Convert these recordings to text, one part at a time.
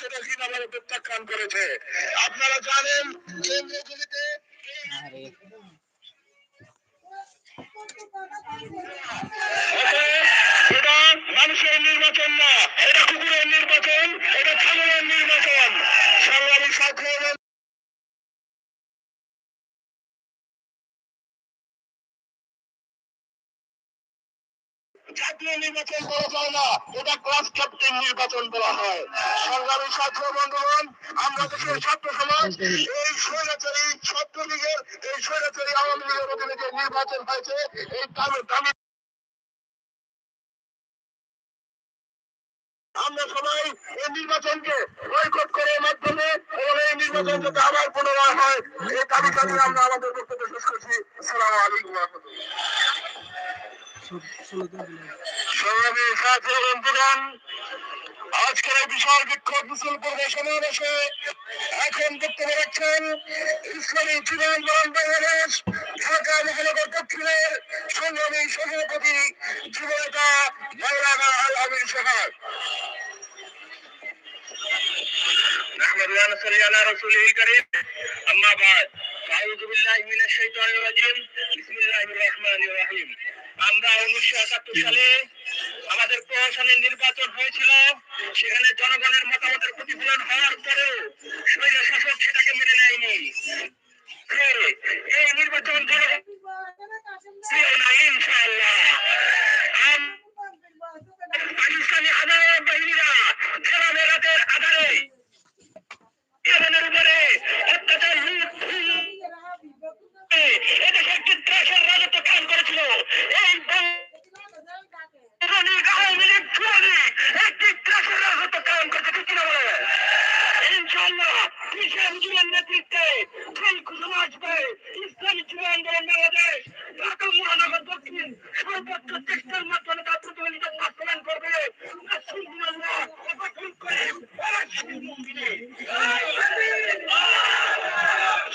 সেটা কীভাবে প্রত্যাখ্যান করেছে। আপনারা জানেন কেন্দ্রগুলিতে এটা মানুষের নির্বাচন না এটা কুকুরের নির্বাচন এটা ছাগলের নির্বাচন। সংগ্রামী সাথী জাতীয় নির্বাচন বলা যায় না। এটা ক্লাস ক্যাপ্টেন নির্বাচন বলা হয়। সংগ্রামী ছাত্র বন্ধুগণ, আমরা দেশের ছাত্র সমাজ, এই স্বৈরাচারী ছাত্রলীগের, এই স্বৈরাচারী আওয়ামী লীগের অধীনে যে নির্বাচন হয়েছে, এই দামি দামি আমরা সবাই এই নির্বাচনকে বয়কট করার মাধ্যমে এবং এই নির্বাচন যাতে আবার পুনরায় হয়। এই দাবি আমরা আমাদের বক্তব্য শেষ করছি। আসসালামু আলাইকুম। সংগ্রামী সাথী বন্ধুগণ আজকের এই বিশাল বিক্ষোভ মিছিল পূর্বে সমাবেশে এখন বক্তব্য রাখছেন ইসলামী যুব আন্দোলন বাংলাদেশ ঢাকা মহানগর দক্ষিণের সংগ্রামী সভাপতি যুবনেতা মাওলানা আল আমির সাহাব نحمد الله نصلي على رسوله الكريم أما بعد أعوذ بالله من الشيطان الرجيم بسم الله الرحمن الرحيم আমরা উনিশশো একাত্তর সালে আমাদের প্রশাসনের নির্বাচন হয়েছিল। সেখানে জনগণের মতামতের প্রতিফলন হওয়ার পরেও শৈল শাসক সেটাকে মেনে নেয়নি। এই নির্বাচন জনগণ ছিল না ইনশাআল্লাহ। পাকিস্তানি হাজার বাহিনীরা খেলা রাতের আধারে উপরে অত্যাচার লুট খুন এদেশে একটি দেশের রাজত্ব কাজ করেছিল এই বাঙালি আওয়ামী লীগ চুয়ালি একটি দেশের রাজত্ব কাজ করেছে ঠিক কিনা বলে ইনশাআল্লাহ কিষান জীবন নেতৃত্বে সেই সমাজ পায় ইসলামী যুব আন্দোলন বাংলাদেশ ঢাকা মহানগর দক্ষিণ সর্বোচ্চ চেষ্টার মাধ্যমে তার প্রতিযোগিতা বাস্তবায়ন করবে আলহামদুলিল্লাহ গঠন করে অবশ্যই মুমকিনে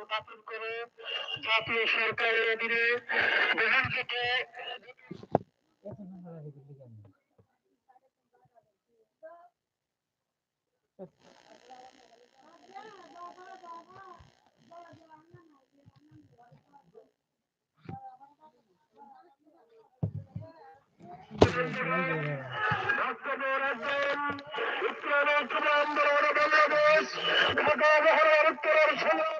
ফল বাতিল করে জাতীয় সরকারের অধীনে কি লিখেন বাংলাদেশ ঢাকা মহানগর উত্তরের সংগ্রামী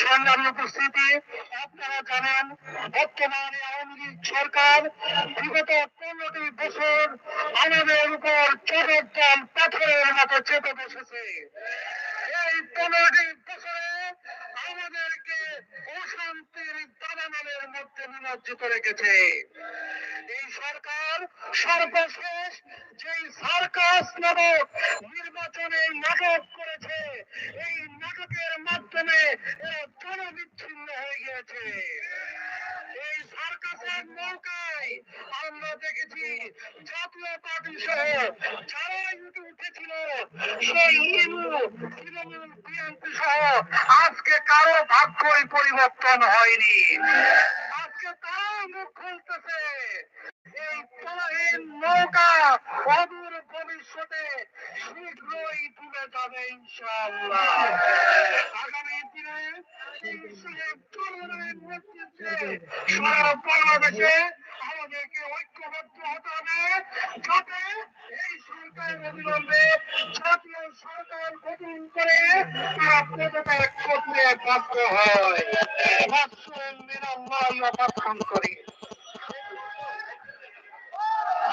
সংগ্রামী উপস্থিতি, আপনারা জানেন, বর্তমানে আওয়ামী লীগ সরকার বিগত পনেরোটি বছর আমাদের উপর চোখের পাথরের মতো চেপে বসেছে। এই পনেরোটি বছরে আমাদেরকে অশান্তির দাবানলের মধ্যে নিমজ্জিত রেখেছে। এই সরকার সর্বশেষ যেই সার্কাস নামক নির্বাচনে নাটক মাধ্যমে এরা জনবিচ্ছিন্ন হয়ে গিয়েছে। এই সার্কাসের নৌকায় আমরা দেখেছি জাতীয় পার্টি সহ যারা ইউটি উঠেছিল, সেই ইনু, তৃণমূল বিএনপি সহ আজকে কারও ভাগ্যই পরিবর্তন হয়নি। আজকে তারাও মুখ খুলতেছে। এই তলাহীন নৌকা অদূর ভবিষ্যতে শীঘ্রই ডুবে যাবে ইনশাআল্লাহ। আগামী দিনে সারা বাংলাদেশে আমাদেরকে ঐক্যবদ্ধ হতে হবে যাতে এই সরকার অবিলম্বে জাতীয় সরকার গঠন করে তারা পদত্যাগ করতে বাধ্য হয়। মাসুম বিনামূল্য অবস্থান করে সংগ্রামের সাথী বন্ধুগণ,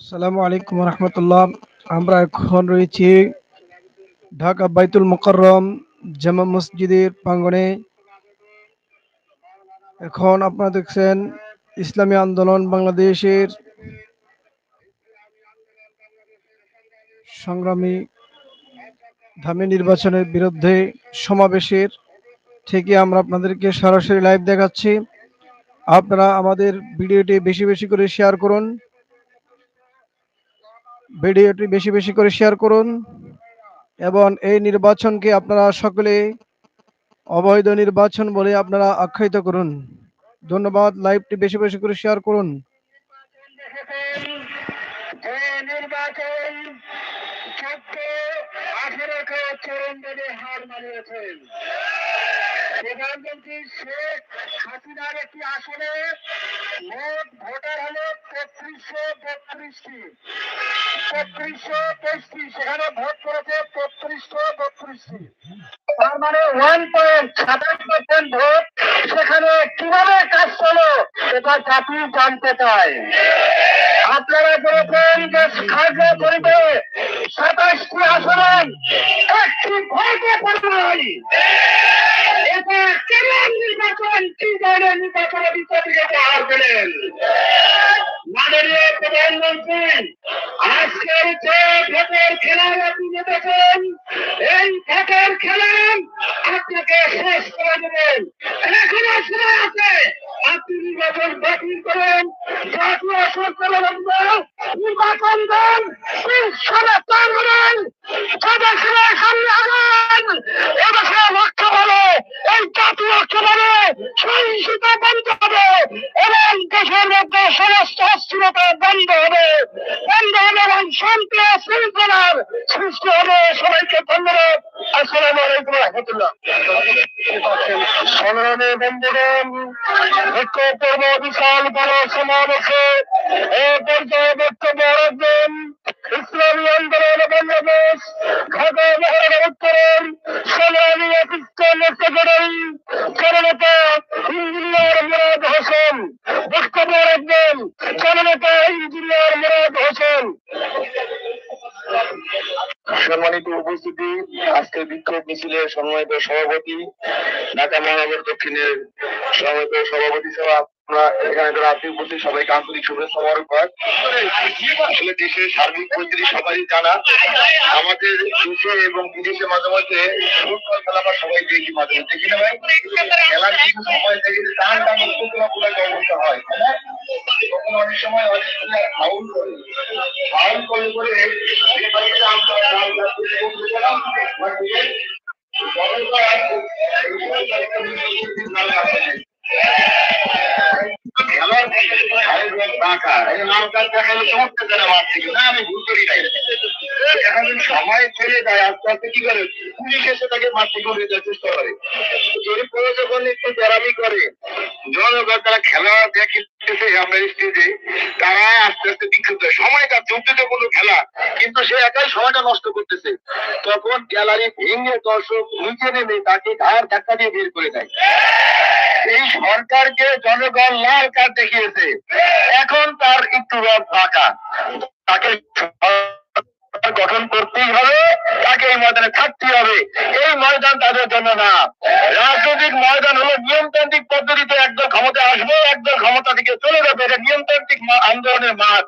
আসসালামু আলাইকুম রহমতুল্লাহ আমরা এখন রয়েছি ঢাকা বাইতুল মোকাররম জামা মসজিদের প্রাঙ্গণে। এখন আপনারা দেখছেন ইসলামী আন্দোলন বাংলাদেশের সংগ্রামী ধামী নির্বাচনের বিরুদ্ধে সমাবেশের থেকে আমরা আপনাদেরকে সরাসরি লাইভ দেখাচ্ছি। আপনারা আমাদের ভিডিওটি বেশি বেশি করে শেয়ার করুন। ভিডিওটি বেশি বেশি করে শেয়ার করুন এবং এই নির্বাচনকে আপনারা সকলে অবৈধ নির্বাচন বলে আপনারা আখ্যায়িত করুন। ধন্যবাদ। লাইভটি বেশি বেশি করে শেয়ার করুন। প্রধানমন্ত্রী শেখ হাসিনার একটি আসনে মোট ভোটার হলো তেত্রিশশো বত্রিশটি। মানে সেখানে কীভাবে কাজ চলো এটা জানতে চায়। আপনারা যে করিবে সাতাশটি আসনে একটি ভোটে পড়াই Tabakını arkamda দক্ষিণের সভাপতি সহ আমরা এখানে যারা আত্মীয় উপস্থিত সবাইকে আন্তরিক শুভেচ্ছা মোবারকবাদ আসলে দেশের সার্বিক পরিস্থিতি সবাই জানা আমাদের দেশে এবং বিদেশে মাঝে মধ্যে ফুটবল খেলা আমরা সবাই দেখি মাঝে মধ্যে দেখি না ভাই খেলার দিন সময় দেখি যে টান টান ফুটবল পুরো অবস্থা হয় তখন অনেক সময় অনেক ফাউল করে ফাউল করে করে এই বাড়িতে আমরা লাল জাতীয় এবং গেলাম, মাঠে গিয়ে বড়রা এই সময় একটা নির্দিষ্ট লাল কাপড় খেলার সময় তারা খেলা দেখতেছে আমরা স্টেজে তারা আস্তে আস্তে বিক্ষুব্ধ। সময়টা চলতে কোনো খেলা, কিন্তু সে একাই সময়টা নষ্ট করতেছে। তখন গ্যালারি ভেঙে দর্শক নিচে নেমে তাকে ঘাড় ধাক্কা দিয়ে বের করে দেয়। এই সরকারকে জনগণ লাল কার্ড দেখিয়েছে। এখন তার একটু রথ ফাঁকা। তাকে গঠন করতেই হবে, তাকে এই ময়দানে থাকতে হবে। এই ময়দান তাদের জন্য না। রাজনৈতিক ময়দান হলো নিয়মতান্ত্রিক পদ্ধতিতে একদল ক্ষমতা আসবে, একদল ক্ষমতা থেকে চলে যাবে। এটা নিয়মতান্ত্রিক আন্দোলনের মাঠ।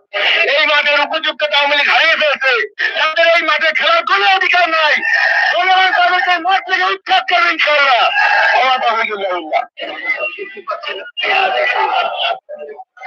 এই মাঠের উপযুক্ততা আওয়ামী লীগ হারিয়ে ফেলছে। তাদের এই মাঠে খেলার কোনো অধিকার নাই। তাদেরকে মাঠ থেকে উৎখাত করবে ইনশাল্লাহ আমার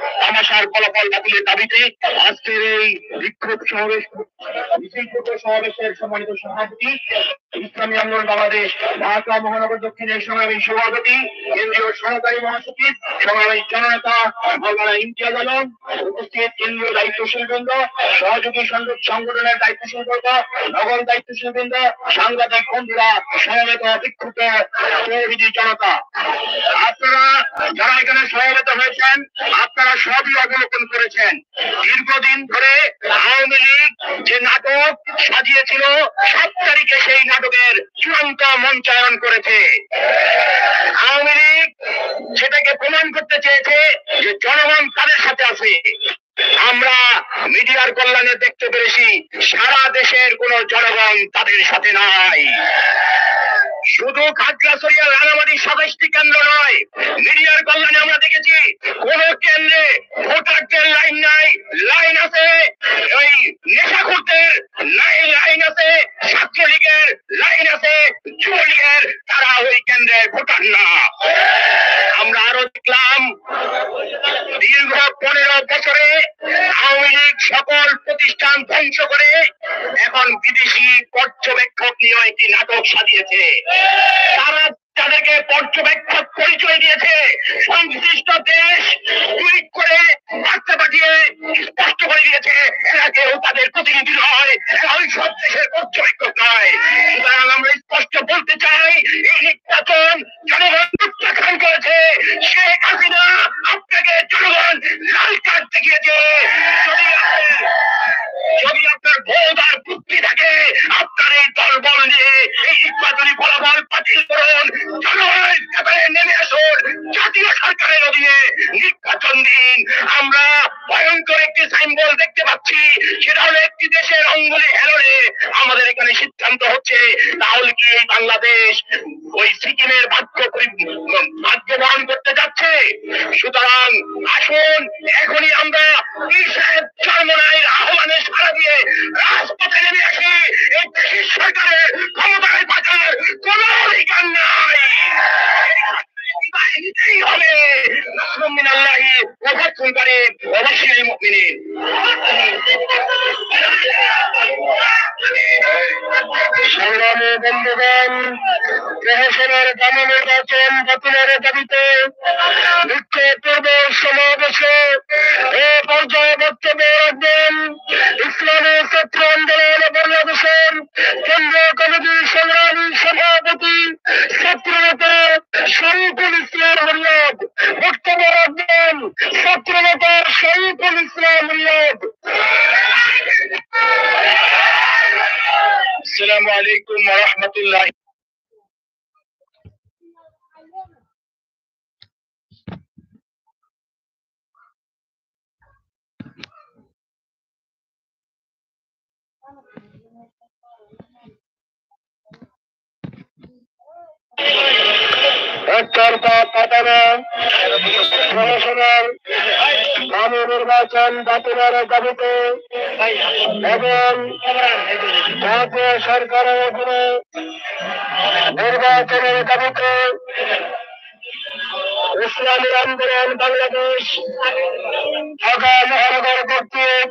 তামাশার ফলাফল বাতিলের দাবিতে আজকের এই বিক্ষোভ সমাবেশ সমাবেশের সম্মানিত সভাপতি, ইসলামী আন্দোলন বাংলাদেশ, ঢাকা মহানগর দক্ষিণের সমাবেশ সভাপতি, কেন্দ্রীয় সহকারী মহাসচিব, সমাবেশ জননেতা মাওলানা ইমতিয়াজ আলম, উপস্থিত কেন্দ্রীয় দায়িত্বশীল বৃন্দ, সহযোগী সংগঠন- সংগঠনের দায়িত্বশীল বর্গ, নগর দায়িত্বশীল বৃন্দ, সাংবাদিক বন্ধুরা, সমবেত বিক্ষুব্ধ জনতা। আপনারা যারা এখানে সমবেত হয়েছেন, আপনারা সবই অবলোকন করেছেন। দীর্ঘদিন ধরে আওয়ামী লীগ যে নাটক সাজিয়েছিল, সাত তারিখে সেই নাটকের চূড়ান্ত মঞ্চায়ন করেছে। আওয়ামী লীগ সেটাকে প্রমাণ করতে চেয়েছে যে জনগণ তাদের সাথে আছে। আমরা মিডিয়ার কল্যাণে দেখতে পেরেছি, সারা দেশের কোন জনগণ তাদের সাথে নাই। শুধু খাগড়াছড়িয়া রানামাটি সমষ্টি কেন্দ্র নয়, মিডিয়ার কল্যাণে আমরা দেখেছি কোন কেন্দ্রে ভোটারদের লাইন নাই, লাইন আছে। ওই নেশাখুরদের নাই, লাইন আছে। ছাত্রলীগের লাইন আছে, যুবলীগের, তারা ওই কেন্দ্রে ভোটার না। আমরা আরও দেখলাম, দীর্ঘ পনেরো বছরে আওয়ামী লীগ সকল প্রতিষ্ঠান ধ্বংস করে পর্যবেক্ষক একটি নাটক সাজিয়েছে। তারা তাদেরকে পর্যবেক্ষক পরিচয় দিয়েছে। সংশ্লিষ্ট দেশ টুইট করে বার্তা পাঠিয়ে স্পষ্ট করে দিয়েছে এরা কেউ তাদের প্রতিনিধি নয় এরা ওই সব দেশের পর্যবেক্ষক নয় সুতরাং আমরা স্পষ্ট বলতে চাই এই নির্বাচন জনগণ প্রত্যাখ্যান করেছে শেখ হাসিনা আপনাকে জনগণ লাল কার্ড দেখিয়েছে যদি আপনি- যদি আপনার বোধ আর বুদ্ধি থাকে আপনার এই দলবল নিয়ে এই নির্বাচনী ফলাফল বাতিল করুন জনগণের ব্যাপারে নেমে আসুন জাতীয় সরকারের অধীনে নির্বাচন দিন আমরা ভয়ঙ্কর একটি সাইম্বল দেখতে পাচ্ছি সেটা হলো একটি দেশের অঙ্গুলি হেলনে আমাদের এখানে সিদ্ধান্ত হচ্ছে তাহলে কি এই বাংলাদেশ ওই সিকিমের ভাগ্য পরি- ভাগ্য বহন করতে যাচ্ছে সুতরাং আসুন এখনই আমরা পীর সাহেব চরমনাইয়ের আহ্বানে সাড়া দিয়ে রাজপথে নেমে আসি এই দেশের সরকারের ক্ষমতায় বাঁচার কোন অধিকার নাই বিদায় নিতেই হবে নাসরুম মিনাল্লাহি ওয়া ফাতহুন কারীম ওয়া বাশশিরিল মুমিনিন সংগ্রামী বন্ধুগণ প্রহসনের দামি নির্বাচন বাতিলের দাবিতে বিক্ষোভ পূর্ব সমাবেশে এ পর্যায়ে বক্তব্য রাখবেন ইসলামী ছাত্র আন্দোলন বাংলাদেশের কেন্দ্রীয় কমিটির সংগ্রামী সভাপতি ছাত্রনেতা শরীফুল ইসলাম রিয়াদ বক্তব্য রাখবেন ছাত্রনেতা শরীফুল ইসলাম রিয়াদ السلام عليكم ورحمة الله একতরফা পাতানো প্রশাসনের গ্রামীণ নির্বাচন বাতিলের দাবিতে এবং জাতীয় সরকারের উপরে নির্বাচনের দাবিতে ইসলামী আন্দোলন বাংলাদেশ ঢাকা মহানগর কর্তৃক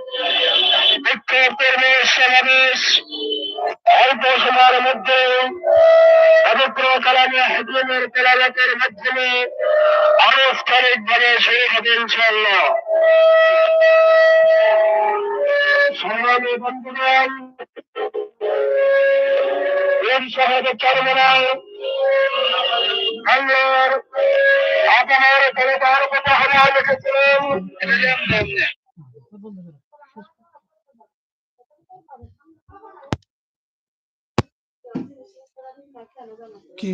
বিক্ষোভ কর্মীর সমাবেশ অল্প সময়ের মধ্যে পবিত্র কালামে হাকিমের তেলাবাতের মাধ্যমে আনুষ্ঠানিকভাবে শুরু হবে ইনশাল্লাহ সংগ্রামী বন্ধুগণ, এর সহজে চরমনায় বাংলার আপনার কবিতার কথা হলে লিখেছিলেন কি?